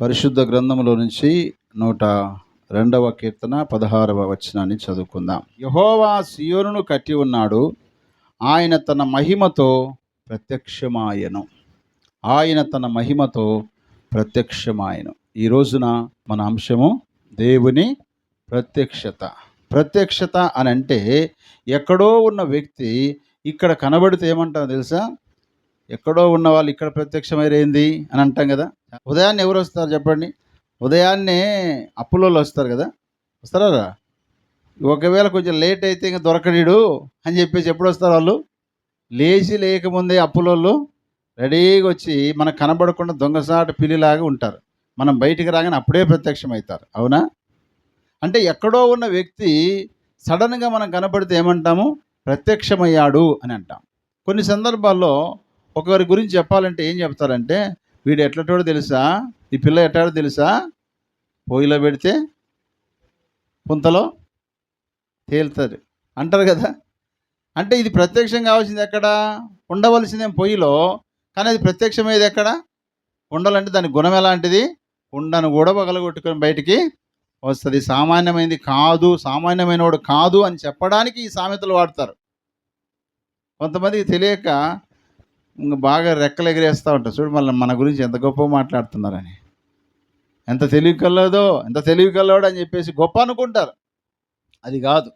పరిశుద్ధ గ్రంథంలో నుంచి నూట రెండవ కీర్తన పదహారవ వచనాన్ని చదువుకుందాం. యహోవా సియోనును కట్టి ఉన్నాడు. ఆయన తన మహిమతో ప్రత్యక్షమాయను. ఆయన తన మహిమతో ప్రత్యక్షమాయను. ఈ రోజున మన అంశము దేవుని ప్రత్యక్షత. ప్రత్యక్షత అని అంటే ఎక్కడో ఉన్న వ్యక్తి ఇక్కడ కనబడితే ఏమంటారో తెలుసా? ఎక్కడో ఉన్న వాళ్ళు ఇక్కడ ప్రత్యక్షమైరేంది అని అంటాం కదా. ఉదయాన్నే ఎవరు వస్తారు చెప్పండి? ఉదయాన్నే అప్పులోళ్ళు వస్తారు కదా. వస్తారా ఒకవేళ కొంచెం లేట్ అయితే ఇంకా దొరకడీడు అని చెప్పేసి ఎప్పుడు వస్తారు వాళ్ళు? లేచి లేకముందే అప్పులోళ్ళు రెడీగా వచ్చి మనకు కనబడకుండా దొంగసాట పిల్లిలాగా ఉంటారు. మనం బయటికి రాగానే అప్పుడే ప్రత్యక్షం అవుతారు అవునా? అంటే ఎక్కడో ఉన్న వ్యక్తి సడన్గా మనం కనపడితే ఏమంటాము? ప్రత్యక్షమయ్యాడు అని అంటాం. కొన్ని సందర్భాల్లో ఒకరి గురించి చెప్పాలంటే ఏం చెప్తారంటే వీడు ఎట్లటోడో తెలుసా? ఈ పిల్ల ఎట్లాడో తెలుసా? పొయ్యిలో పెడితే పుంతలో తేలుతారు అంటారు కదా? అంటే ఇది ప్రత్యక్షం కావాల్సింది ఎక్కడ? ఉండవలసిందేం పొయ్యిలో? కానీ అది ప్రత్యక్షమేది ఎక్కడ? ఉండాలంటే దాని గుణం ఎలాంటిది? ఉండను కూడా పగలగొట్టుకొని బయటికి వస్తుంది. సామాన్యమైనది కాదు సామాన్యమైన వాడు కాదు అని చెప్పడానికి ఈ సామెతలు వాడతారు. కొంతమందికి తెలియక ఇంకా బాగా రెక్కలు ఎగిరేస్తూ ఉంటారు. చూడు మళ్ళీ మన గురించి ఎంత గొప్ప మాట్లాడుతున్నారని. ఎంత తెలివి కలదో ఎంత తెలివి కలవాడు అని చెప్పేసి గొప్ప అనుకుంటారు. అది కాదు.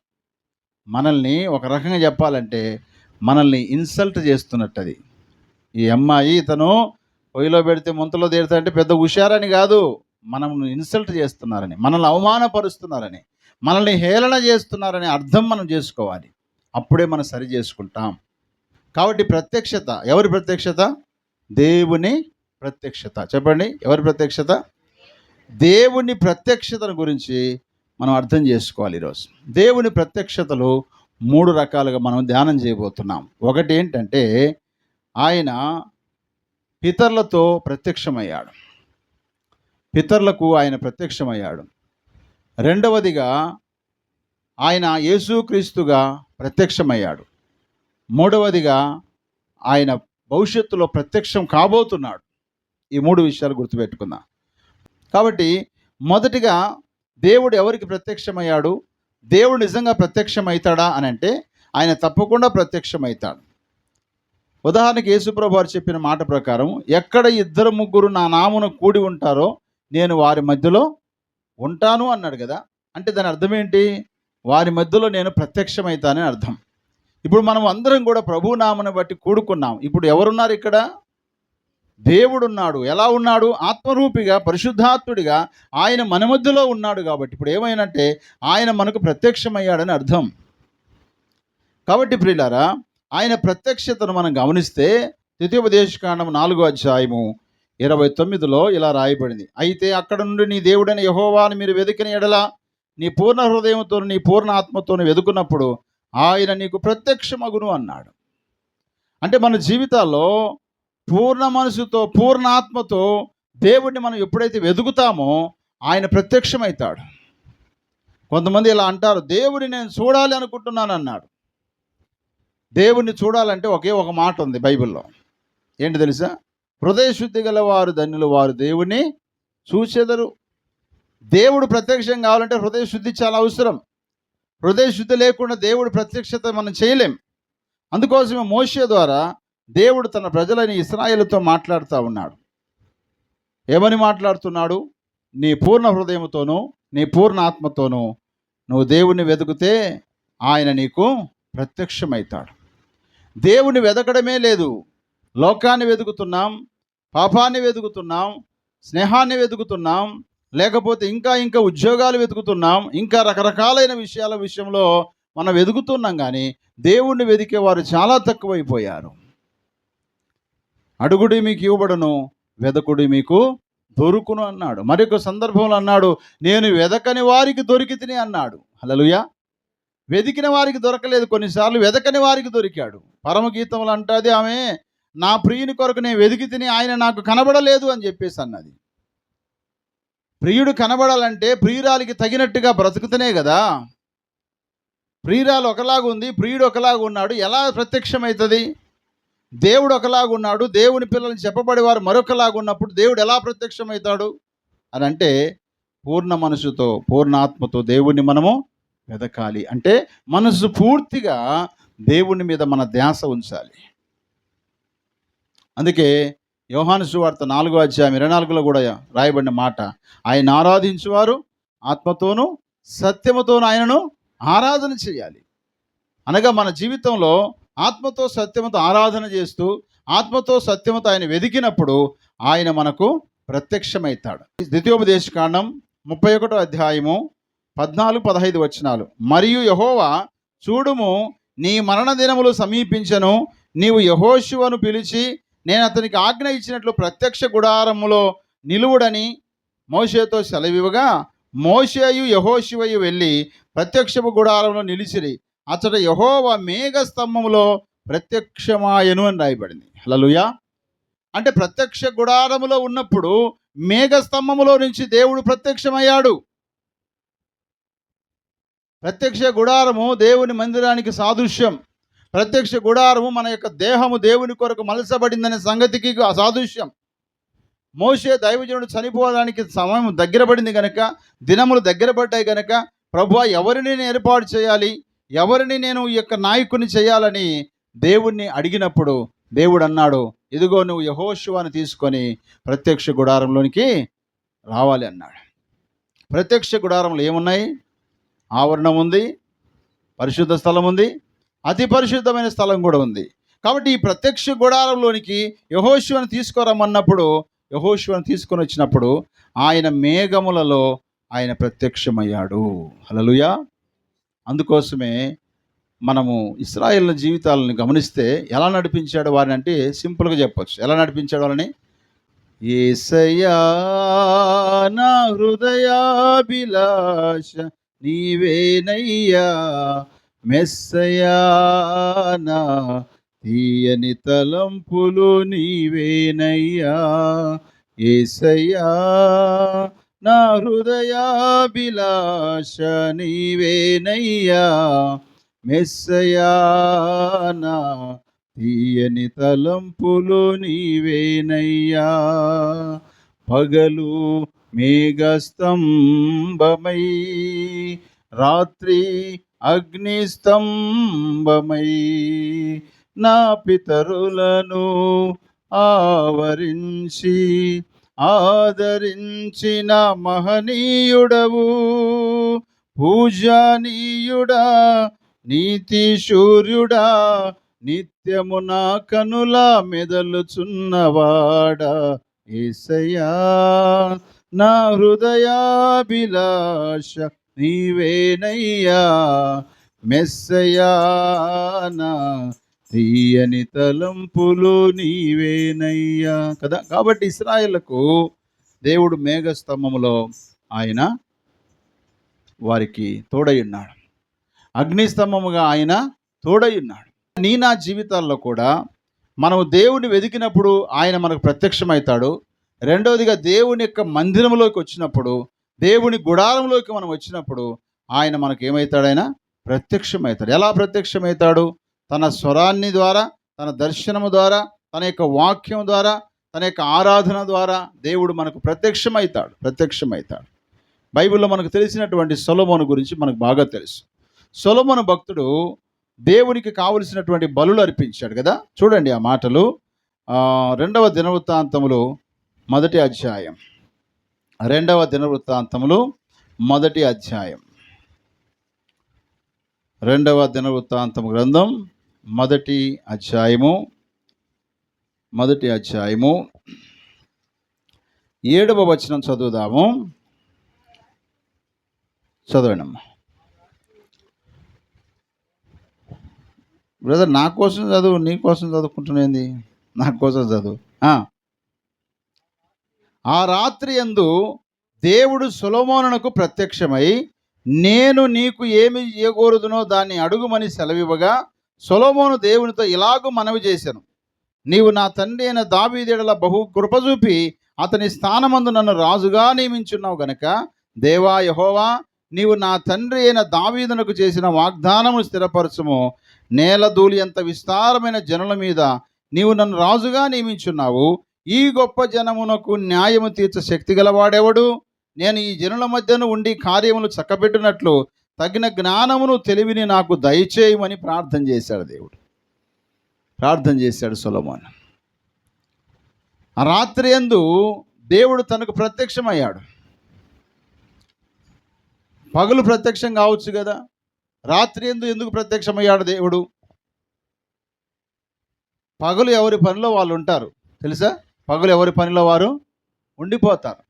మనల్ని ఒక రకంగా చెప్పాలంటే మనల్ని ఇన్సల్ట్ చేస్తున్నట్టు అది ఈ అమ్మాయి ఇతను పొయ్యిలో పెడితే ముంతలో తీరుతాడంటే పెద్ద హుషారని కాదు. మనం ఇన్సల్ట్ చేస్తున్నారని మనల్ని అవమానపరుస్తున్నారని మనల్ని హేళన చేస్తున్నారని అర్థం మనం చేసుకోవాలి. అప్పుడే మనం సరి చేసుకుంటాం. కాబట్టి ప్రత్యక్షత ఎవరి ప్రత్యక్షత? దేవుని ప్రత్యక్షత. చెప్పండి ఎవరి ప్రత్యక్షత? దేవుని ప్రత్యక్షతను గురించి మనం అర్థం చేసుకోవాలి ఈరోజు. దేవుని ప్రత్యక్షతలు మూడు రకాలుగా మనం ధ్యానం చేయబోతున్నాం. ఒకటి ఏంటంటే ఆయన పితరులతో ప్రత్యక్షమయ్యాడు. పితరులకు ఆయన ప్రత్యక్షమయ్యాడు. రెండవదిగా ఆయన యేసుక్రీస్తుగా ప్రత్యక్షమయ్యాడు. మూడవదిగా ఆయన భవిష్యత్తులో ప్రత్యక్షం కాబోతున్నాడు. ఈ మూడు విషయాలు గుర్తుపెట్టుకుందాం. కాబట్టి మొదటిగా దేవుడు ఎవరికి ప్రత్యక్షమయ్యాడు? దేవుడు నిజంగా ప్రత్యక్షమవుతాడా అని అంటే ఆయన తప్పకుండా ప్రత్యక్షమవుతాడు ఉదాహరణకి యేసుప్రభు వారు చెప్పిన మాట ప్రకారం ఎక్కడ ఇద్దరు ముగ్గురు నా నామును కూడి ఉంటారో నేను వారి మధ్యలో ఉంటాను అన్నాడు కదా. అంటే దాని అర్థం ఏంటి? వారి మధ్యలో నేను ప్రత్యక్షమవుతానని అర్థం. ఇప్పుడు మనం అందరం కూడా ప్రభునామను బట్టి కూడుకున్నాం. ఇప్పుడు ఎవరున్నారు ఇక్కడ? దేవుడు ఉన్నాడు ఎలా ఉన్నాడు? ఆత్మరూపిగా పరిశుద్ధాత్ముడిగా ఆయన మన మధ్యలో ఉన్నాడు కాబట్టి. ఇప్పుడు ఏమైనంటే ఆయన మనకు ప్రత్యక్షమయ్యాడని అర్థం. కాబట్టి ప్రియులారా ఆయన ప్రత్యక్షతను మనం గమనిస్తే ద్వితీయోపదేశకాండం నాలుగో అధ్యాయము ఇరవై తొమ్మిదిలో ఇలా రాయబడింది. అయితే అక్కడ నుండి నీ దేవుడైన యహోవాని మీరు వెతికిన ఎడల నీ పూర్ణ హృదయంతో నీ పూర్ణ ఆత్మతో వెతుకున్నప్పుడు ఆయన నీకు ప్రత్యక్షమగును అన్నాడు. అంటే మన జీవితాల్లో పూర్ణ మనసుతో పూర్ణాత్మతో దేవుడిని మనం ఎప్పుడైతే వెతుకుతామో ఆయన ప్రత్యక్షమవుతాడు కొంతమంది ఇలా అంటారు దేవుడిని నేను చూడాలి అనుకుంటున్నాను అన్నాడు. దేవుణ్ణి చూడాలంటే ఒకే ఒక మాట ఉంది బైబిల్లో. ఏంటి తెలుసా? హృదయ శుద్ధి గల వారు ధన్యులు వారు దేవుని చూసేదరు దేవుడు ప్రత్యక్షం కావాలంటే హృదయ శుద్ధి చాలా అవసరం. హృదయ శుద్ధి లేకుండా దేవుడు ప్రత్యక్షత మనం చేయలేం. అందుకోసమే మోషే ద్వారా దేవుడు తన ప్రజలని ఇస్రాయిలతో మాట్లాడుతూ ఉన్నాడు. ఏమని మాట్లాడుతున్నాడు? నీ పూర్ణ హృదయంతోనూ నీ పూర్ణ ఆత్మతోనూ నువ్వు దేవుణ్ణి వెతికితే ఆయన నీకు ప్రత్యక్షమవుతాడు దేవుని వెతకడమే లేదు. లోకాన్ని వెతుకుతున్నాం పాపాన్ని వెతుకుతున్నాం స్నేహాన్ని వెతుకుతున్నాం లేకపోతే ఇంకా ఇంకా ఉద్యోగాలు వెతుకుతున్నాం ఇంకా రకరకాలైన విషయాల విషయంలో మనం వెతుకుతున్నాం కానీ దేవుణ్ణి వెతికే వారు చాలా తక్కువైపోయారు. అడుగుడి మీకు ఇవ్వబడును వెదకుడి మీకు దొరుకును అన్నాడు. మరొక సందర్భంలో అన్నాడు నేను వెదకని వారికి దొరికితిని అన్నాడు. హలలుయా వెతికిన వారికి దొరకలేదు. కొన్నిసార్లు వెదకని వారికి దొరికాడు. పరమగీతములు అంటాది ఆమె నా ప్రియుని కొరకు నేను వెతికి తిని ఆయన నాకు కనబడలేదు అని చెప్పేసి అన్నది. ప్రియుడు కనబడాలంటే ప్రియురాలికి తగినట్టుగా బ్రతుకుతనే కదా. ప్రియురాలు ఒకలాగా ఉంది ప్రియుడు ఒకలాగా ఉన్నాడు ఎలా ప్రత్యక్షమవుతుంది? దేవుడు ఒకలాగా ఉన్నాడు దేవుని పిల్లల్ని చెప్పబడేవారు మరొకలాగా ఉన్నప్పుడు దేవుడు ఎలా ప్రత్యక్షమవుతాడు? అని అంటే పూర్ణ మనసుతో పూర్ణ ఆత్మతో దేవుణ్ణి మనము వెదకాలి. అంటే మనసు పూర్తిగా దేవుని మీద మన ధ్యాస ఉంచాలి. అందుకే యోహాను సువార్త నాలుగో అధ్యాయం ఇరవై నాలుగులో కూడా రాయబడిన మాట. ఆయన ఆరాధించువారు ఆత్మతోనూ సత్యముతోనూ ఆయనను ఆరాధన చేయాలి. అనగా మన జీవితంలో ఆత్మతో సత్యముతో ఆరాధన చేస్తూ ఆత్మతో సత్యముతో ఆయన వెదికినప్పుడు ఆయన మనకు ప్రత్యక్షమవుతాడు. ద్వితీయోపదేశ కాండం ముప్పై ఒకటో అధ్యాయము పద్నాలుగు పదహైదు వచనాలు. మరియు యహోవా చూడుము నీ మరణ దినములు సమీపించను. నీవు యహోశివను పిలిచి నేను అతనికి ఆజ్ఞ ఇచ్చినట్లు ప్రత్యక్ష గుడారములో నిలువుడని మోషేతో సెలవివ్వగా మోషేయు యహోశివయు వెళ్ళి ప్రత్యక్షపు గుడారంలో నిలిచిరి. అతడు యహోవ మేఘ స్తంభములో ప్రత్యక్షమాయను అని రాయబడింది. హలలుయా అంటే ప్రత్యక్ష గుడారములో ఉన్నప్పుడు మేఘ స్తంభములో నుంచి దేవుడు ప్రత్యక్షమయ్యాడు. ప్రత్యక్ష గుడారము దేవుని మందిరానికి సాదృశ్యం. ప్రత్యక్ష గుడారము మన యొక్క దేహము దేవుని కొరకు మలసబడిందనే సంగతికి సాదృశ్యం మోసే దైవజనుడు చనిపోవడానికి సమయం దగ్గర పడింది కనుక దినములు దగ్గర పడ్డాయి కనుక ప్రభు ఎవరిని నేను ఏర్పాటు చేయాలి ఎవరిని నేను ఈ యొక్క నాయకుని చేయాలని దేవుణ్ణి అడిగినప్పుడు దేవుడు అన్నాడు ఇదిగో నువ్వు యహోశివాని తీసుకొని ప్రత్యక్ష గుడారంలోనికి రావాలి అన్నాడు. ప్రత్యక్ష గుడారంలో ఏమున్నాయి? ఆవరణం ఉంది పరిశుద్ధ స్థలం ఉంది అతి పరిశుద్ధమైన స్థలం కూడా ఉంది. కాబట్టి ఈ ప్రత్యక్ష గుడారంలోనికి యహోశివను తీసుకురమ్మన్నప్పుడు యహోశివను తీసుకొని వచ్చినప్పుడు ఆయన మేఘములలో ఆయన ప్రత్యక్షమయ్యాడు. హలలుయా అందుకోసమే మనము ఇస్రాయేల్ జీవితాలను గమనిస్తే ఎలా నడిపించాడు వారిని అంటే సింపుల్గా చెప్పచ్చు. ఎలా నడిపించాడు వాళ్ళని? ఏసయ్యా నా హృదయాభిలాష నీవేనయ్యా మెస్సయానా తీయని తలంపులు నీవేనయ్యా. ఏసయ్యా నా హృదయాభిలాష నీవేనయ్యా. మెస్సయానా తీయని తలంపులు నీవేనయ్యా. పగలు మేఘస్తంభమై రాత్రి అగ్నిస్తంభమై నా పితరులను ఆవరించి ఆదరించిన మహనీయుడవు పూజానీయుడా నీతి సూర్యుడా నిత్యము నా కనుల మెదలుచున్నవాడా ఏసయ్యా నా హృదయాభిలాష నీవేనయ్యా మెస్సయానా తీయని తలంపులు నీవేనయ్యా కదా? కాబట్టి ఇస్రాయలకు దేవుడు మేఘస్తంభములో ఆయన వారికి తోడయున్నాడు అగ్నిస్తంభముగా ఆయన తోడయున్నాడు నీ నా జీవితాల్లో కూడా మనము దేవుని వెతికినప్పుడు ఆయన మనకు ప్రత్యక్షమవుతాడు. రెండవదిగా దేవుని యొక్క మందిరంలోకి వచ్చినప్పుడు దేవుని గుడారంలోకి మనం వచ్చినప్పుడు ఆయన మనకు ఏమవుతాడైనా ప్రత్యక్షమవుతాడు. ఎలా ప్రత్యక్షమవుతాడు? తన స్వరాన్ని ద్వారా తన దర్శనము ద్వారా తన యొక్క వాక్యం ద్వారా తన యొక్క ఆరాధన ద్వారా దేవుడు మనకు ప్రత్యక్షమవుతాడు ప్రత్యక్షమవుతాడు. బైబిల్లో మనకు తెలిసినటువంటి సొలమోను గురించి మనకు బాగా తెలుసు. సొలమోను భక్తుడు దేవునికి కావలసినటువంటి బలులు అర్పించాడు కదా? చూడండి ఆ మాటలు. రెండవ దినవృత్తాంతములు మొదటి అధ్యాయం. రెండవ దినవృత్తాంతములు మొదటి అధ్యాయం. రెండవ దినవృత్తాంతం గ్రంథం మొదటి అధ్యాయము మొదటి అధ్యాయము. ఏడవ వచనం చదువుదాము. చదవండి బ్రదర్ నా కోసం చదువు నీ కోసం చదువుకుంటున్నది నా కోసం చదువు. ఆ. రాత్రి ఎందు దేవుడు సులమోనకు ప్రత్యక్షమై నేను నీకు ఏమి ఇయ్యకూడదునో దాన్ని అడుగుమని సెలవివ్వగా సొలొమోను దేవునితో ఇలాగూ మనవి చేశాను నీవు నా తండ్రి అయిన దావీదేడల బహు కృప చూపి అతని స్థానమందు నన్ను రాజుగా నియమించున్నావు గనక దేవా యహోవా నీవు నా తండ్రి అయిన దావీదునకు చేసిన వాగ్దానము స్థిరపరచుము నేల ధూళి అంత విస్తారమైన జనుల మీద నీవు నన్ను రాజుగా నియమించున్నావు ఈ గొప్ప జనమునకు న్యాయము తీర్చ శక్తి గలవాడెవడు? నేను ఈ జనుల మధ్యను ఉండి కార్యములు చక్కబెట్టినట్లు తగిన జ్ఞానమును తెలివిని నాకు దయచేయమని ప్రార్థన చేశాడు దేవుడు. ప్రార్థన చేశాడు సొలమోన్. ఆ రాత్రి ఎందు దేవుడు తనకు ప్రత్యక్షమయ్యాడు. పగలు ప్రత్యక్షం కావచ్చు కదా? రాత్రి ఎందు ఎందుకు ప్రత్యక్షమయ్యాడు దేవుడు? పగలు ఎవరి పనిలో వాళ్ళు ఉంటారు తెలుసా? పగలు ఎవరి పనిలో వారు ఉండిపోతారు.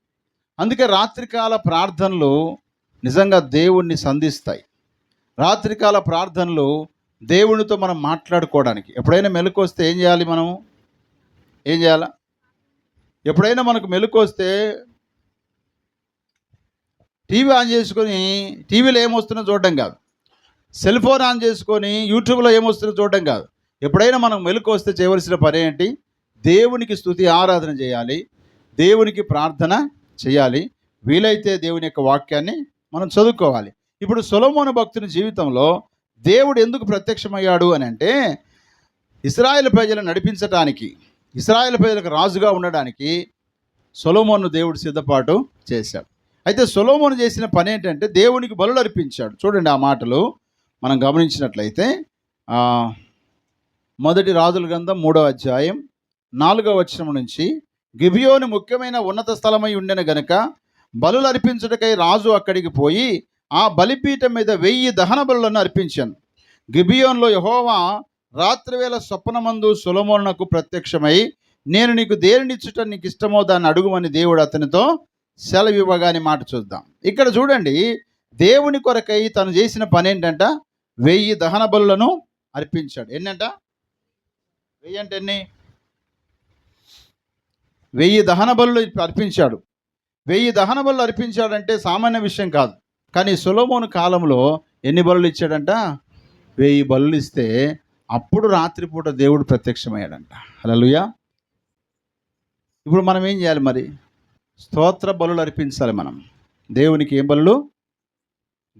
అందుకే రాత్రికాల ప్రార్థనలు నిజంగా దేవుణ్ణి సంధిస్తాయి. రాత్రికాల ప్రార్థనలు దేవునితో మనం మాట్లాడుకోవడానికి. ఎప్పుడైనా మెలకు వస్తే ఏం చేయాలి మనము ఏం చేయాలా? ఎప్పుడైనా మనకు మెలకు వస్తే టీవీ ఆన్ చేసుకొని టీవీలో ఏమొస్తుందో చూడడం కాదు. సెల్ ఫోన్ ఆన్ చేసుకొని యూట్యూబ్లో ఏమొస్తుందో చూడడం కాదు. ఎప్పుడైనా మనం మెలకు వస్తే చేయవలసిన పని ఏంటి? దేవునికి స్తుతి ఆరాధన చేయాలి. దేవునికి ప్రార్థన చేయాలి. వీలైతే దేవుని యొక్క వాక్యాన్ని మనం చదువుకోవాలి. ఇప్పుడు సొలమోను భక్తుని జీవితంలో దేవుడు ఎందుకు ప్రత్యక్షమయ్యాడు అని అంటే ఇస్రాయేల్ ప్రజలను నడిపించటానికి ఇస్రాయేల్ ప్రజలకు రాజుగా ఉండడానికి సొలోమోను దేవుడు సిద్ధపాటు చేశాడు. అయితే సొలోమోను చేసిన పని ఏంటంటే దేవునికి బలులు అర్పించాడు. చూడండి ఆ మాటలు మనం గమనించినట్లయితే మొదటి రాజుల గ్రంథం మూడో అధ్యాయం నాలుగవ వచనం నుంచి గిబియోను ముఖ్యమైన ఉన్నత స్థలమై ఉండిన గనుక బలులు అర్పించుటకై రాజు అక్కడికి పోయి ఆ బలిపీఠం మీద వెయ్యి దహన బలులను అర్పించాను. గిబియోన్లో యహోవా రాత్రివేళ స్వప్నమందు సులమోనకు ప్రత్యక్షమై నేను నీకు దేనినిచ్చుట నీకు ఇష్టమో దాన్ని అడుగుమని దేవుడు అతనితో సెలవు మాట చూద్దాం. ఇక్కడ చూడండి దేవుని కొరకై తను చేసిన పని ఏంటంట వెయ్యి దహన బలులను అర్పించాడు. ఎన్నంట? వెయ్యి అంటే ఎన్ని? వెయ్యి దహన బలులు అర్పించాడు. వెయ్యి దహన బలులు అర్పించాడంటే సామాన్య విషయం కాదు. కానీ సొలోమోను కాలంలో ఎన్ని బలులు ఇచ్చాడంట? వెయ్యి బలులు ఇస్తే అప్పుడు రాత్రిపూట దేవుడు ప్రత్యక్షమయ్యాడంట. హలలుయా ఇప్పుడు మనం ఏం చేయాలి మరి? స్తోత్ర బలులు అర్పించాలి మనం. దేవునికి ఏం బలులు?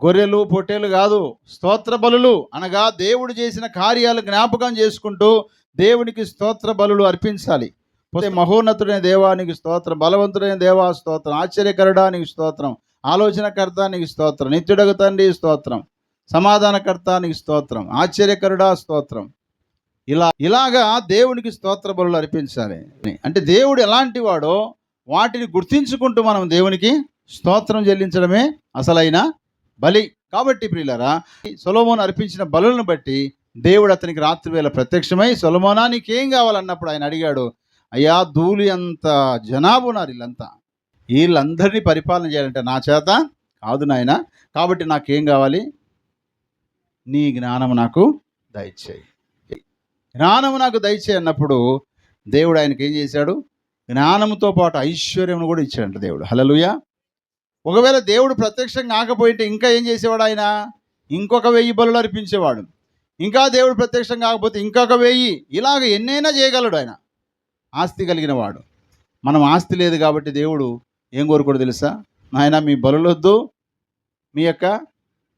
గొర్రెలు పొట్టేలు కాదు. స్తోత్ర బలులు అనగా దేవుడు చేసిన కార్యాలు జ్ఞాపకం చేసుకుంటూ దేవునికి స్తోత్ర బలులు అర్పించాలి. మహోన్నతుడైన దేవానికి స్తోత్రం బలవంతుడైన దేవా స్తోత్రం ఆశ్చర్యకరడానికి స్తోత్రం ఆలోచనకర్తానికి స్తోత్రం నిత్యుడగు తండ్రి స్తోత్రం సమాధానకర్తానికి స్తోత్రం ఆశ్చర్యకరుడా స్తోత్రం. ఇలా ఇలాగా దేవునికి స్తోత్ర బలులు అర్పించాలి. అంటే దేవుడు ఎలాంటి వాడో వాటిని గుర్తించుకుంటూ మనం దేవునికి స్తోత్రం చెల్లించడమే అసలైన బలి. కాబట్టి ప్రియులరా సొలోమోను అర్పించిన బలులను బట్టి దేవుడు అతనికి రాత్రి వేళ ప్రత్యక్షమై సొలమోనా నీకేం కావాలన్నప్పుడు ఆయన అడిగాడు అయ్యా ధూళి అంత జనాభా ఉన్నారు వీళ్ళంతా. వీళ్ళందరినీ పరిపాలన చేయాలంటే నా చేత కాదు నాయన. కాబట్టి నాకేం కావాలి? నీ జ్ఞానము నాకు దయచేయి. జ్ఞానము నాకు దయచేయి అన్నప్పుడు దేవుడు ఆయనకి ఏం చేశాడు? జ్ఞానముతో పాటు ఐశ్వర్యమును కూడా ఇచ్చాడంట దేవుడు. హలలుయ ఒకవేళ దేవుడు ప్రత్యక్షం కాకపోయింటే ఇంకా ఏం చేసేవాడు ఆయన? ఇంకొక వెయ్యి బలులు అర్పించేవాడు. ఇంకా దేవుడు ప్రత్యక్షం కాకపోతే ఇంకొక వెయ్యి. ఇలాగ ఎన్నైనా చేయగలడు ఆయన. ఆస్తి కలిగిన వాడు మనం ఆస్తి లేదు కాబట్టి దేవుడు ఏం కోరుకోడు తెలుసా? నాయన మీ బలులొద్దు మీ యొక్క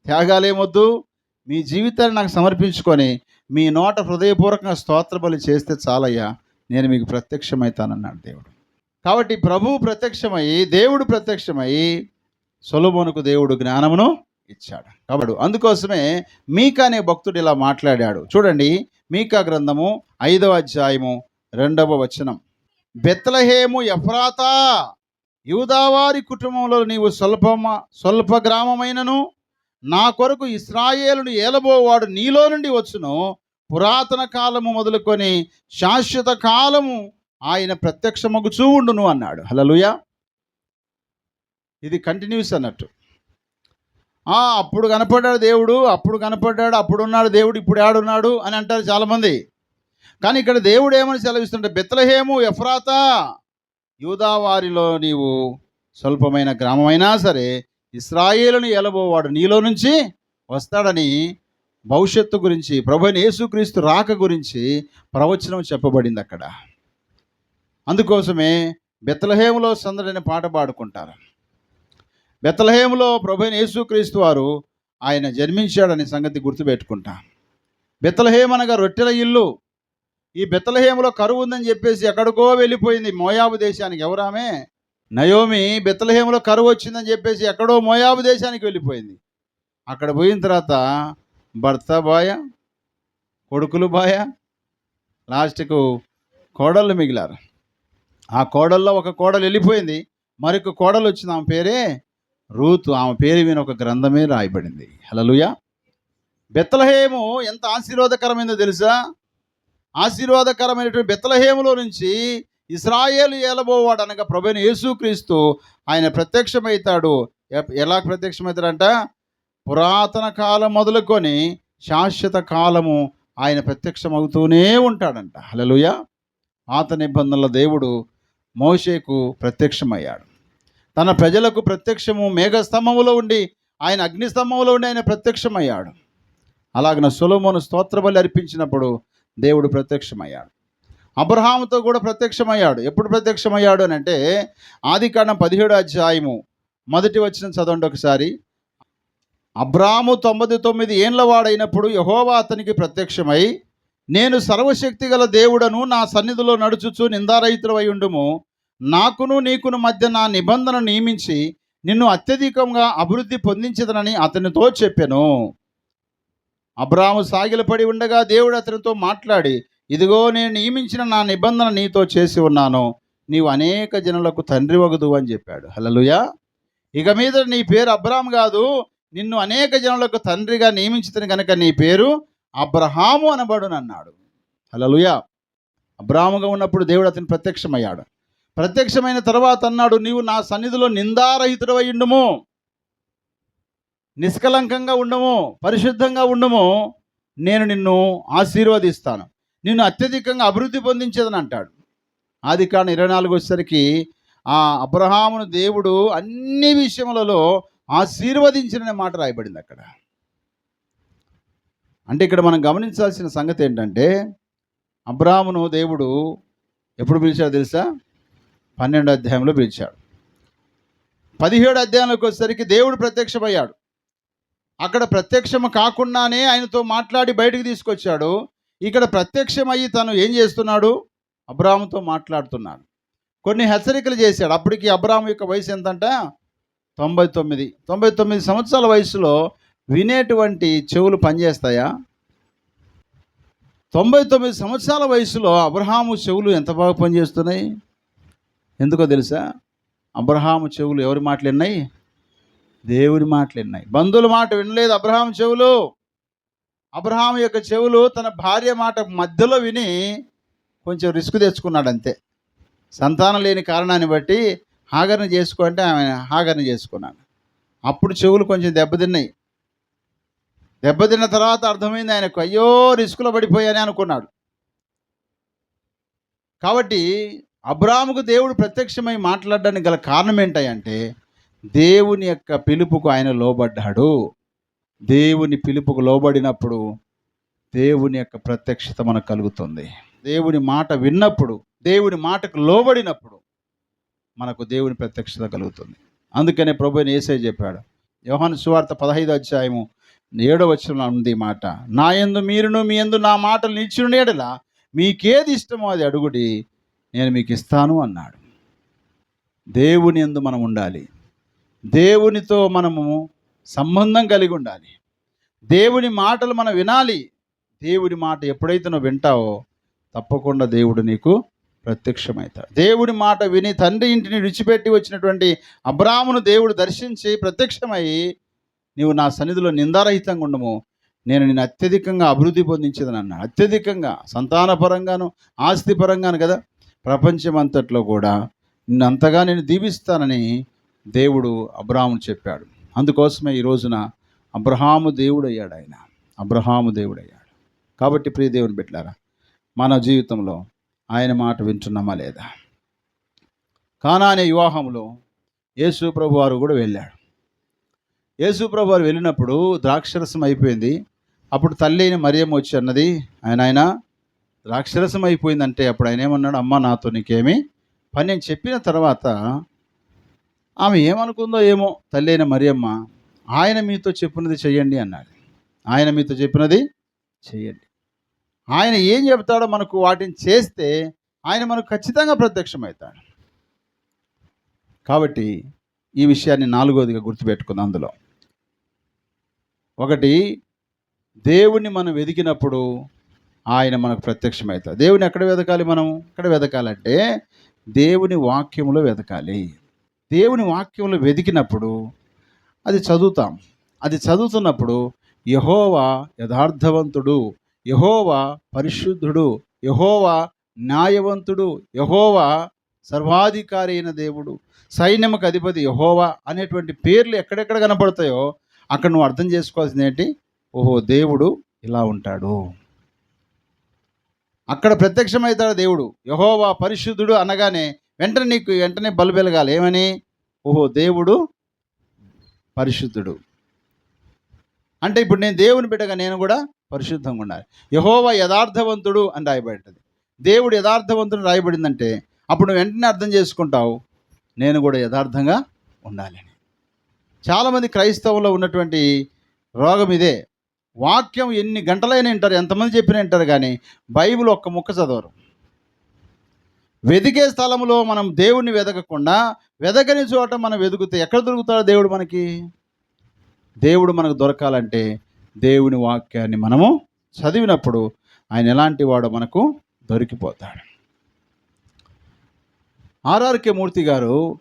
త్యాగాలేమొద్దు మీ జీవితాన్ని నాకు సమర్పించుకొని మీ నోట హృదయపూర్వకంగా స్తోత్ర బలి చేస్తే చాలయ్యా నేను మీకు ప్రత్యక్షమవుతానన్నాడు దేవుడు. కాబట్టి ప్రభువు ప్రత్యక్షమై దేవుడు ప్రత్యక్షమై సొలొమోనుకు దేవుడు జ్ఞానమును ఇచ్చాడు. కాబట్టి అందుకోసమే మీకా అనే భక్తుడు ఇలా మాట్లాడాడు. చూడండి మీకా గ్రంథము ఐదవ అధ్యాయము రెండవ వచనం. బెత్లహేము ఎఫ్రాతా యూదావారి కుటుంబంలో నీవు స్వల్పమ స్వల్ప గ్రామమైనను నా కొరకు ఇస్రాయేలును ఏలబోవాడు నీలో నుండి వచ్చును పురాతన కాలము మొదలుకొని శాశ్వత కాలము ఆయన ప్రత్యక్షమగుచూ ఉండును అన్నాడు. హలలుయా ఇది కంటిన్యూస్ అన్నట్టు. అప్పుడు కనపడ్డాడు దేవుడు అప్పుడు కనపడ్డాడు అప్పుడు ఉన్నాడు దేవుడు ఇప్పుడు ఆడున్నాడు అని అంటారు చాలామంది. కానీ ఇక్కడ దేవుడు ఏమని సెలవిస్తుంటే బెత్లహేము ఎఫ్రాతా యూదావారిలో నీవు స్వల్పమైన గ్రామమైనా సరే ఇస్రాయేలుని ఎలబోవాడు నీలో నుంచి వస్తాడని భవిష్యత్తు గురించి ప్రభుని యేసుక్రీస్తు రాక గురించి ప్రవచనం చెప్పబడింది అక్కడ. అందుకోసమే బెత్తలహేములో సందడిని పాట పాడుకుంటారు. బెత్తలహేములో ప్రభుని యేసుక్రీస్తు వారు ఆయన జన్మించాడనే సంగతి గుర్తుపెట్టుకుంటా. బెత్తలహేమనగా రొట్టెల ఇల్లు ఈ బెత్తలహేములో కరువు ఉందని చెప్పేసి ఎక్కడికో వెళ్ళిపోయింది మోయాబు దేశానికి. ఎవరామే నయోమి బెత్తలహేములో కరువు వచ్చిందని చెప్పేసి ఎక్కడో మోయాబు దేశానికి వెళ్ళిపోయింది. అక్కడ పోయిన తర్వాత భర్త బాయ కొడుకులు బాయ లాస్ట్కు కోడళ్ళు మిగిలారు. ఆ కోడల్లో ఒక కోడలు వెళ్ళిపోయింది. మరొక కోడలు వచ్చింది. ఆమె పేరే రూతు. ఆమె పేరు మీద ఒక గ్రంథమే రాయబడింది. హలలుయా బెత్తలహేము ఎంత ఆశీర్వాదకరమైందో తెలుసా? ఆశీర్వాదకరమైనటువంటి బెత్తలహేములో నుంచి ఇస్రాయేలు ఏలబోవాడు అనగా ప్రభుని యేసుక్రీస్తు ఆయన ప్రత్యక్షమవుతాడు. ఎలా ప్రత్యక్షమవుతాడంట? పురాతన కాలం మొదలుకొని శాశ్వత కాలము ఆయన ప్రత్యక్షమవుతూనే ఉంటాడంట. హలలుయ పాత నిబంధనల దేవుడు మోషేకు ప్రత్యక్షమయ్యాడు. తన ప్రజలకు ప్రత్యక్షము మేఘస్తంభములో ఉండి ఆయన అగ్నిస్తంభంలో ఉండి ఆయన ప్రత్యక్షమయ్యాడు. అలాగన సొలొమోను స్తోత్రబలి అర్పించినప్పుడు దేవుడు ప్రత్యక్షమయ్యాడు. అబ్రహాముతో కూడా ప్రత్యక్షమయ్యాడు. ఎప్పుడు ప్రత్యక్షమయ్యాడు అని అంటే ఆది కాండం పదిహేడు అధ్యాయము మొదటి వచ్చిన చదవండి ఒకసారి. అబ్రాము తొంభై తొమ్మిది ఏండ్ల వాడైనప్పుడు యహోవా అతనికి ప్రత్యక్షమై నేను సర్వశక్తి గల దేవుడను నా సన్నిధిలో నడుచుచు నిందారహితులవై ఉండుము. నాకును నీకును మధ్య నా నిబంధన నియమించి నిన్ను అత్యధికంగా అభివృద్ధి పొందించదనని అతనితో చెప్పాను. అబ్రాము సాగిలపడి ఉండగా దేవుడు అతనితో మాట్లాడి ఇదిగో నేను నియమించిన నా నిబంధన నీతో చేసి ఉన్నాను. నీవు అనేక జనులకు తండ్రి వగదు అని చెప్పాడు. హలలుయా ఇక మీద నీ పేరు అబ్రామ్ కాదు నిన్ను అనేక జనులకు తండ్రిగా నియమించుతుంది కనుక నీ పేరు అబ్రహాము అనబడునన్నాడు. హలలుయా అబ్రాముగా ఉన్నప్పుడు దేవుడు అతను ప్రత్యక్షమయ్యాడు. ప్రత్యక్షమైన తర్వాత అన్నాడు నీవు నా సన్నిధిలో నిందారహితుడు ఉండుము. నిష్కలంకంగా ఉండము పరిశుద్ధంగా ఉండము నేను నిన్ను ఆశీర్వదిస్తాను. నిన్ను అత్యధికంగా అభివృద్ధి పొందించేదని అంటాడు. ఆది కాను ఇరవై నాలుగు వచ్చేసరికి ఆ అబ్రహామును దేవుడు అన్ని విషయములలో ఆశీర్వదించిన మాట రాయబడింది అక్కడ. అంటే ఇక్కడ మనం గమనించాల్సిన సంగతి ఏంటంటే అబ్రాహామును దేవుడు ఎప్పుడు పిలిచాడు తెలుసా? పన్నెండు అధ్యాయంలో పిలిచాడు. పదిహేడు అధ్యాయంలోకి వచ్చేసరికి దేవుడు ప్రత్యక్షమయ్యాడు. అక్కడ ప్రత్యక్షం కాకుండానే ఆయనతో మాట్లాడి బయటకు తీసుకొచ్చాడు. ఇక్కడ ప్రత్యక్షమయ్యి తను ఏం చేస్తున్నాడు? అబ్రాహంతో మాట్లాడుతున్నాడు. కొన్ని హెచ్చరికలు చేశాడు. అప్పటికి అబ్రాహం యొక్క వయసు ఎంతంట? తొంభై తొమ్మిది. తొంభై తొమ్మిది సంవత్సరాల వయసులో వినేటువంటి చెవులు పనిచేస్తాయా? తొంభై తొమ్మిది సంవత్సరాల వయసులో అబ్రహాము చెవులు ఎంత బాగా పనిచేస్తున్నాయి? ఎందుకో తెలుసా? అబ్రహాము చెవులు ఎవరి మాటలు విన్నాయి? దేవుని మాటలు విన్నాయి. బంధువుల మాట వినలేదు అబ్రహాం చెవులు. అబ్రహాం యొక్క చెవులు తన భార్య మాట మధ్యలో విని కొంచెం రిస్క్ తెచ్చుకున్నాడు అంతే. సంతానం లేని కారణాన్ని బట్టి హాగరణ చేసుకుంటే ఆమె హాగరణ చేసుకున్నాను అప్పుడు చెవులు కొంచెం దెబ్బతిన్నాయి. దెబ్బతిన్న తర్వాత అర్థమైంది ఆయనకు అయ్యో రిస్కులో పడిపోయాని అనుకున్నాడు. కాబట్టి అబ్రాముకు దేవుడు ప్రత్యక్షమై మాట్లాడడానికి గల కారణం ఏంటంటే దేవుని యొక్క పిలుపుకు ఆయన లోబడ్డాడు. దేవుని పిలుపుకు లోబడినప్పుడు దేవుని యొక్క ప్రత్యక్షత మనకు కలుగుతుంది. దేవుని మాట విన్నప్పుడు దేవుని మాటకు లోబడినప్పుడు మనకు దేవుని ప్రత్యక్షత కలుగుతుంది. అందుకనే ప్రభు ఏసై చెప్పాడు యోహాను సువార్త పదహైదు అధ్యాయము ఏడో వచనంలో ఉంది మాట నా యందు మీరును మీ యందు నా మాటలు నిలిచినెడలా మీకేది ఇష్టమో అది అడుగుడి నేను మీకు ఇస్తాను అన్నాడు. దేవుని యందు మనం ఉండాలి. దేవునితో మనము సంబంధం కలిగి ఉండాలి. దేవుని మాటలు మనం వినాలి. దేవుని మాట ఎప్పుడైతే నువ్వు వింటావో తప్పకుండా దేవుడు నీకు ప్రత్యక్షమవుతాడు. దేవుడి మాట విని తండ్రి ఇంటిని విడిచిపెట్టి వచ్చినటువంటి అబ్రామును దేవుడు దర్శించి ప్రత్యక్షమై నీవు నా సన్నిధిలో నిందారహితంగా ఉండము. నేను నేను అత్యధికంగా అభివృద్ధి పొందించేది అన్నాడు. అత్యధికంగా సంతానపరంగాను ఆస్తిపరంగాను కదా. ప్రపంచం అంతట్లో కూడా నిన్ను అంతగా నేను దీవిస్తానని దేవుడు అబ్రాహాము చెప్పాడు. అందుకోసమే ఈ రోజున అబ్రహాము దేవుడు అయ్యాడు ఆయన. అబ్రహాము దేవుడు అయ్యాడు కాబట్టి ప్రియ దేవుని పెట్టారా మన జీవితంలో ఆయన మాట వింటున్నామా లేదా? కానా అనే వివాహంలో యేసు ప్రభు వారు కూడా వెళ్ళాడు. యేసు ప్రభు వారు వెళ్ళినప్పుడు ద్రాక్షరసం అయిపోయింది. అప్పుడు తల్లి అయిన మరియమ్మ వచ్చి అన్నది ఆయన ఆయన ద్రాక్షరసం అయిపోయిందంటే అప్పుడు ఆయన ఏమన్నాడు? అమ్మ నాతో నీకేమి పని నేను చెప్పిన తర్వాత ఆమె ఏమనుకుందో ఏమో తల్లి అయిన మరియమ్మ ఆయన మీతో చెప్పినది చెయ్యండి అన్నాడు ఆయన మీతో చెప్పినది చెయ్యండి. ఆయన ఏం చెప్తాడో మనకు వాటిని చేస్తే ఆయన మనకు ఖచ్చితంగా ప్రత్యక్షమవుతాడు. కాబట్టి ఈ విషయాన్ని నాలుగోదిగా గుర్తుపెట్టుకుంది అందులో. ఒకటి దేవుణ్ణి మనం వెతికినప్పుడు ఆయన మనకు ప్రత్యక్షమవుతాడు. దేవుని ఎక్కడ వెతకాలి మనం? ఎక్కడ వెతకాలంటే దేవుని వాక్యములో వెతకాలి దేవుని వాక్యంలో వెతికినప్పుడు అది చదువుతాం. అది చదువుతున్నప్పుడు యహోవా యథార్థవంతుడు యహోవా పరిశుద్ధుడు యహోవా న్యాయవంతుడు యహోవా సర్వాధికారి అయిన దేవుడు సైన్యముకు అధిపతి యహోవా అనేటువంటి పేర్లు ఎక్కడెక్కడ కనపడతాయో అక్కడ నువ్వు అర్థం చేసుకోవాల్సింది ఏంటి? ఓహో దేవుడు ఇలా ఉంటాడు. అక్కడ ప్రత్యక్షమవుతాడు దేవుడు. యహోవా పరిశుద్ధుడు అనగానే వెంటనే నీకు వెంటనే బలు వెలగాలి. ఏమని? ఓహో దేవుడు పరిశుద్ధుడు. అంటే ఇప్పుడు నేను దేవుని బిడ్డగా నేను కూడా పరిశుద్ధంగా ఉండాలి. యహోవ యథార్థవంతుడు అని రాయబడింది. దేవుడు యథార్థవంతుడు రాయబడిందంటే అప్పుడు నువ్వు వెంటనే అర్థం చేసుకుంటావు నేను కూడా యథార్థంగా ఉండాలని చాలామంది క్రైస్తవంలో ఉన్నటువంటి రోగం ఇదే. వాక్యం ఎన్ని గంటలైనా వింటారు ఎంతమంది చెప్పినా వింటారు కానీ బైబిల్ ఒక్క ముక్క చదవరు. వెదికే స్థలంలో మనం దేవుణ్ణి వెదకకుండా వెదకని చోట మనం వెతుకుతే ఎక్కడ దొరుకుతాడు దేవుడు మనకి? దేవుడు మనకు దొరకాలంటే దేవుని వాక్యాన్ని మనము చదివినప్పుడు ఆయన ఎలాంటి వాడు మనకు దొరికిపోతాడు. ఆర్ఆర్కే మూర్తి గారు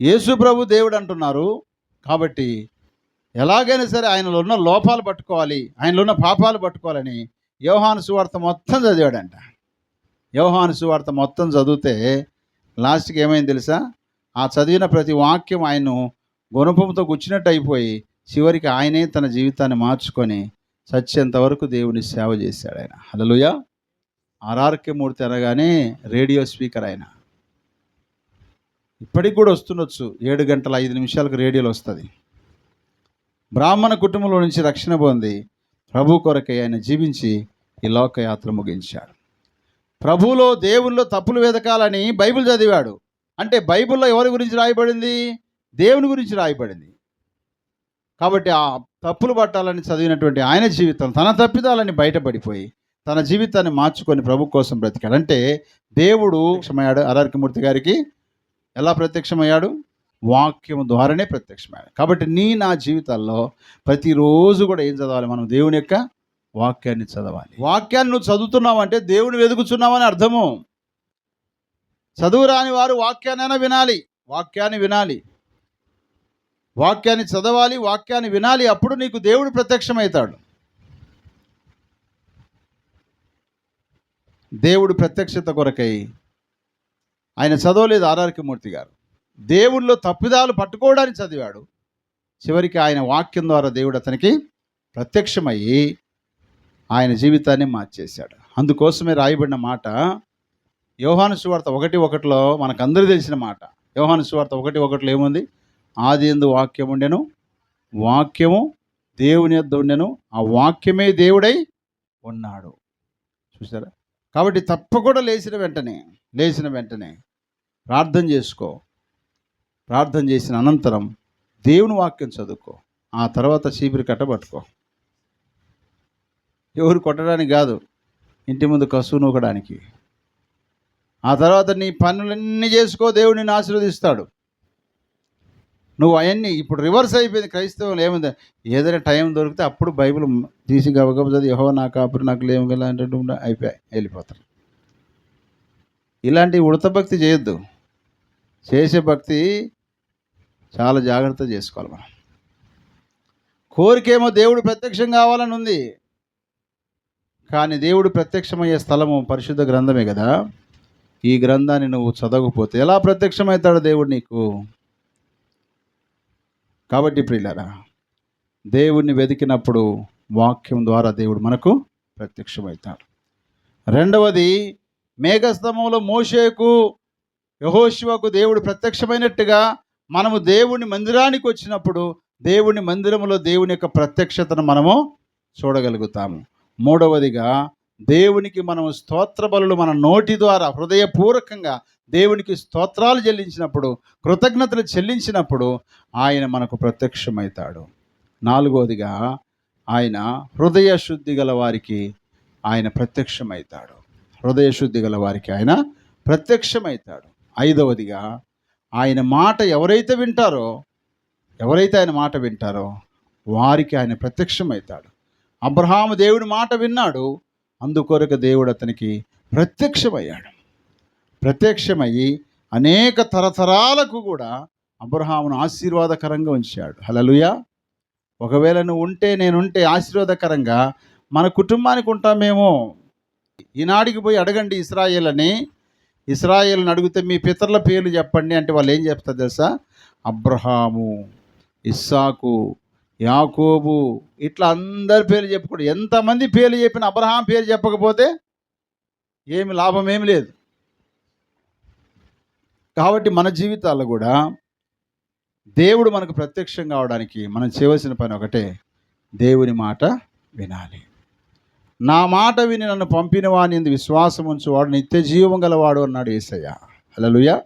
యేసు ప్రభు దేవుడు అంటున్నారు కాబట్టి ఎలాగైనా సరే ఆయనలో ఉన్న లోపాలు పట్టుకోవాలి ఆయనలో ఉన్న పాపాలు పట్టుకోవాలని యోహాను సువార్త మొత్తం చదివాడంట. యోహాను సువార్త మొత్తం చదివితే లాస్ట్కి ఏమైంది తెలుసా? ఆ చదివిన ప్రతి వాక్యం ఆయన్ను గుణపంతో గుచ్చినట్టు అయిపోయి చివరికి ఆయనే తన జీవితాన్ని మార్చుకొని చచ్చేంత వరకు దేవుని సేవ చేశాడు ఆయన. హలలుయ ఆర్ఆర్కే మూర్తి అనగానే రేడియో స్పీకర్ ఆయన. ఇప్పటికి కూడా వస్తుండొచ్చు. ఏడు గంటల ఐదు నిమిషాలకు రేడియోలో వస్తుంది. బ్రాహ్మణ కుటుంబంలో నుంచి రక్షణ పొంది ప్రభు కొరకై ఆయన జీవించి ఈ లోకయాత్ర ముగించాడు. ప్రభువులో దేవుల్లో తప్పులు వెతకాలని బైబిల్ చదివాడు. అంటే బైబిల్లో ఎవరి గురించి రాయబడింది? దేవుని గురించి రాయబడింది. కాబట్టి ఆ తప్పులు పట్టాలని చదివినటువంటి ఆయన జీవితం తన తప్పిదాలని బయటపడిపోయి తన జీవితాన్ని మార్చుకొని ప్రభు కోసం బ్రతికాడు. అంటే దేవుడు ప్రత్యక్షమయ్యాడు అరార్కిమూర్తి గారికి ఎలా ప్రత్యక్షమయ్యాడు? వాక్యం ద్వారానే ప్రత్యక్షమయ్యాడు. కాబట్టి నీ నా జీవితాల్లో ప్రతిరోజు కూడా ఏం చదవాలి మనం? దేవుని యొక్క వాక్యాన్ని చదవాలి. వాక్యాన్ని నువ్వు చదువుతున్నావు అంటే దేవుని వెతుకుతున్నావని అర్థము. చదువు రాని వారు వాక్యాన్నైనా వినాలి. వాక్యాన్ని వినాలి. వాక్యాన్ని చదవాలి వాక్యాన్ని వినాలి అప్పుడు నీకు దేవుడు ప్రత్యక్షమవుతాడు. దేవుడు ప్రత్యక్షత కొరకై ఆయన చదవలేదు ఆర్ఆర్కి మూర్తి గారు. దేవుళ్ళో తప్పిదాలు పట్టుకోవడానికి చదివాడు. చివరికి ఆయన వాక్యం ద్వారా దేవుడు అతనికి ప్రత్యక్షమయ్యి ఆయన జీవితాన్ని మార్చేశాడు. అందుకోసమే రాయబడిన మాట యోహాను సువార్త ఒకటి ఒకటిలో మనకందరూ తెలిసిన మాట. యోహాను సువార్త ఒకటి ఒకటిలో ఏముంది? ఆది ఎందు వాక్యం ఉండెను వాక్యము దేవుని యొద్ద ఉండెను ఆ వాక్యమే దేవుడై ఉన్నాడు. చూసారా కాబట్టి తప్పకుండా లేచిన వెంటనే లేచిన వెంటనే ప్రార్థన చేసుకో. ప్రార్థన చేసిన అనంతరం దేవుని వాక్యం చదువుకో. ఆ తర్వాత చీపిరి కట్ట పట్టుకో ఎవరు కొట్టడానికి కాదు. ఇంటి ముందు కసువు నూకడానికి. ఆ తర్వాత నీ పనులన్నీ చేసుకో దేవుడు నిన్ను ఆశీర్వదిస్తాడు. నువ్వు అవన్నీ ఇప్పుడు రివర్స్ అయిపోయింది క్రైస్తవులు. ఏముంది? ఏదైనా టైం దొరికితే అప్పుడు బైబిల్ తీసి గబగబ యహో నా కాపురు నాకు లేవు కదా అంటే అయిపోయాయి వెళ్ళిపోతారు. ఇలాంటి ఉడత భక్తి చేయొద్దు. చేసే భక్తి చాలా జాగ్రత్త చేసుకోవాలి మనం. కోరికేమో దేవుడు ప్రత్యక్షం కావాలని ఉంది. కానీ దేవుడు ప్రత్యక్షమయ్యే స్థలము పరిశుద్ధ గ్రంథమే కదా. ఈ గ్రంథాన్ని నువ్వు చదవకపోతే ఎలా ప్రత్యక్షమవుతాడు దేవుడు నీకు? కాబట్టి ప్రియులరా దేవుణ్ణి వెతికినప్పుడు వాక్యం ద్వారా దేవుడు మనకు ప్రత్యక్షమవుతాడు. రెండవది మేఘస్తంభంలో మోషేకు యహోశివకు దేవుడు ప్రత్యక్షమైనట్టుగా మనము దేవుని మందిరానికి వచ్చినప్పుడు దేవుని మందిరంలో దేవుని యొక్క ప్రత్యక్షతను మనము చూడగలుగుతాము. మూడవదిగా దేవునికి మనం స్తోత్ర బలులు మన నోటి ద్వారా హృదయపూర్వకంగా దేవునికి స్తోత్రాలు చెల్లించినప్పుడు కృతజ్ఞతలు చెల్లించినప్పుడు ఆయన మనకు ప్రత్యక్షమవుతాడు నాలుగవదిగా ఆయన హృదయ శుద్ధి గల వారికి ఆయన ప్రత్యక్షమవుతాడు హృదయ శుద్ధి గల వారికి ఆయన ప్రత్యక్షమవుతాడు ఐదవదిగా ఆయన మాట ఎవరైతే వింటారో ఎవరైతే ఆయన మాట వింటారో వారికి ఆయన ప్రత్యక్షమవుతాడు అబ్రహాము దేవుడి మాట విన్నాడు. అందుకొరకు దేవుడు అతనికి ప్రత్యక్షమయ్యాడు. ప్రత్యక్షమయ్యి అనేక తరతరాలకు కూడా అబ్రహామును ఆశీర్వాదకరంగా ఉంచాడు. హలలుయా ఒకవేళ నువ్వు ఉంటే నేనుంటే ఆశీర్వాదకరంగా మన కుటుంబానికి ఉంటామేమో. ఈనాడికి పోయి అడగండి ఇస్రాయేల్ అని ఇస్రాయేల్ని అడిగితే మీ పితరుల పేర్లు చెప్పండి అంటే వాళ్ళు ఏం చెప్తారు తెలుసా? అబ్రహాము ఇస్సాకు యాకోబు ఇట్లా అందరి పేర్లు చెప్పుకోడు. ఎంతమంది పేర్లు చెప్పిన అబ్రహాం పేరు చెప్పకపోతే ఏమి లాభం ఏమి లేదు. కాబట్టి మన జీవితాల్లో కూడా దేవుడు మనకు ప్రత్యక్షం కావడానికి మనం చేయవలసిన పని ఒకటే దేవుని మాట వినాలి. నా మాట విని నన్ను పంపిన వాడిని ఎందు విశ్వాసం ఉంచువాడు నిత్య జీవం గలవాడు అన్నాడు ఏసయ్య. హలలుయ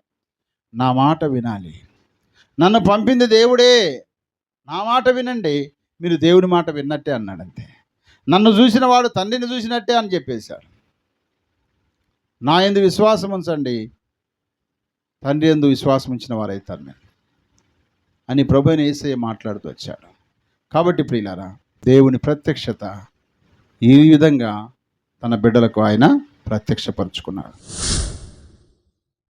నా మాట వినాలి. నన్ను పంపింది దేవుడే. నా మాట వినండి మీరు దేవుని మాట విన్నట్టే అన్నాడు అంతే నన్ను చూసిన వాడు తండ్రిని చూసినట్టే అని చెప్పేశాడు. నా ఎందు విశ్వాసం ఉంచండి తండ్రి ఎందు విశ్వాసం ఉంచిన వారైతాను నేను అని ప్రభుని ఏసయ్య మాట్లాడుతూ వచ్చాడు. కాబట్టి ప్రియులారా దేవుని ప్రత్యక్షత ఈ విధంగా తన బిడ్డలకు ఆయన ప్రత్యక్షపరుచుకున్నాడు.